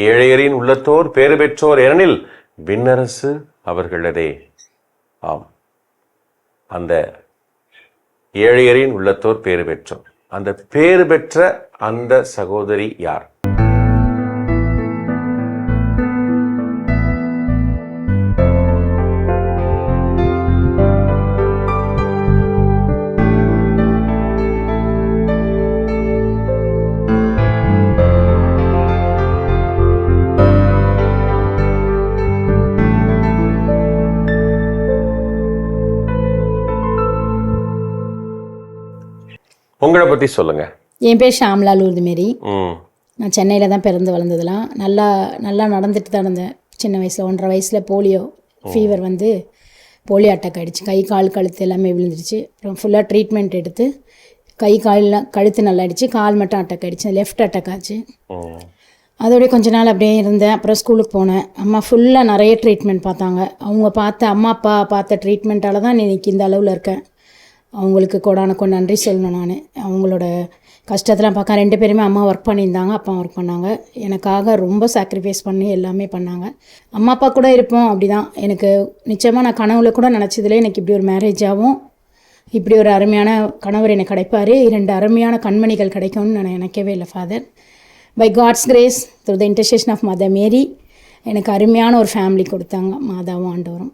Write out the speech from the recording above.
ஏழையரின் உள்ளத்தோர் பேறு பெற்றோர் ஏனெனில் விண்ணரசு அவர்களதே. ஆம். அந்த ஏழையரின் உள்ளத்தோர் பேறு பெற்றோர். அந்த பேறு பெற்ற அந்த சகோதரி யார்? உங்களை பத்தி சொல்லுங்க. என் பேர் ஷாம்லா லூர்து மாரி நான் சென்னையில் தான் பிறந்து வளர்ந்ததெல்லாம். நல்லா நல்லா நடந்துட்டு தான் இருந்தேன். சின்ன வயசில் ஒன்றரை வயசில் போலியோ ஃபீவர் வந்து போலியோ அட்டாக் ஆகிடுச்சு கை கால் கழுத்து எல்லாமே விழுந்துருச்சு. அப்புறம் ஃபுல்லாக ட்ரீட்மெண்ட் எடுத்து கை கால்லாம் கழுத்து நல்லா ஆயிடுச்சு கால் மட்டும் அட்டாக் ஆகிடுச்சு லெஃப்ட் அட்டாக் ஆச்சு. அதோடய கொஞ்ச நாள் அப்படியே இருந்தேன். அப்புறம் ஸ்கூலுக்கு போனேன். அம்மா ஃபுல்லாக நிறைய ட்ரீட்மெண்ட் பார்த்தாங்க. அவங்க பார்த்த அம்மா அப்பா பார்த்த ட்ரீட்மெண்ட்டால் தான் இன்னைக்கு இந்த அளவில் இருக்கேன். அவங்களுக்கு கொடானுக்கு நன்றி சொல்லணும் நான். அவங்களோட கஷ்டத்தெலாம் பார்க்க ரெண்டு பேருமே அம்மா ஒர்க் பண்ணியிருந்தாங்க அப்பா ஒர்க் பண்ணாங்க. எனக்காக ரொம்ப சாக்ரிஃபைஸ் பண்ணி எல்லாமே பண்ணாங்க. அம்மா அப்பா கூட இருப்போம் அப்படி தான் எனக்கு நிச்சயமாக நான் கனவுல கூட நினச்சதுல எனக்கு இப்படி ஒரு மேரேஜ் ஆகும் இப்படி ஒரு அருமையான கணவர் எனக்கு கிடைப்பார். இரண்டு அருமையான கண்மணிகள் கிடைக்கும்னு நான் நினைக்கவே இல்லை father by God's grace through the intercession of Mother Mary எனக்கு அருமையான ஒரு ஃபேமிலி கொடுத்தாங்க மாதாவும் ஆண்டவரும்.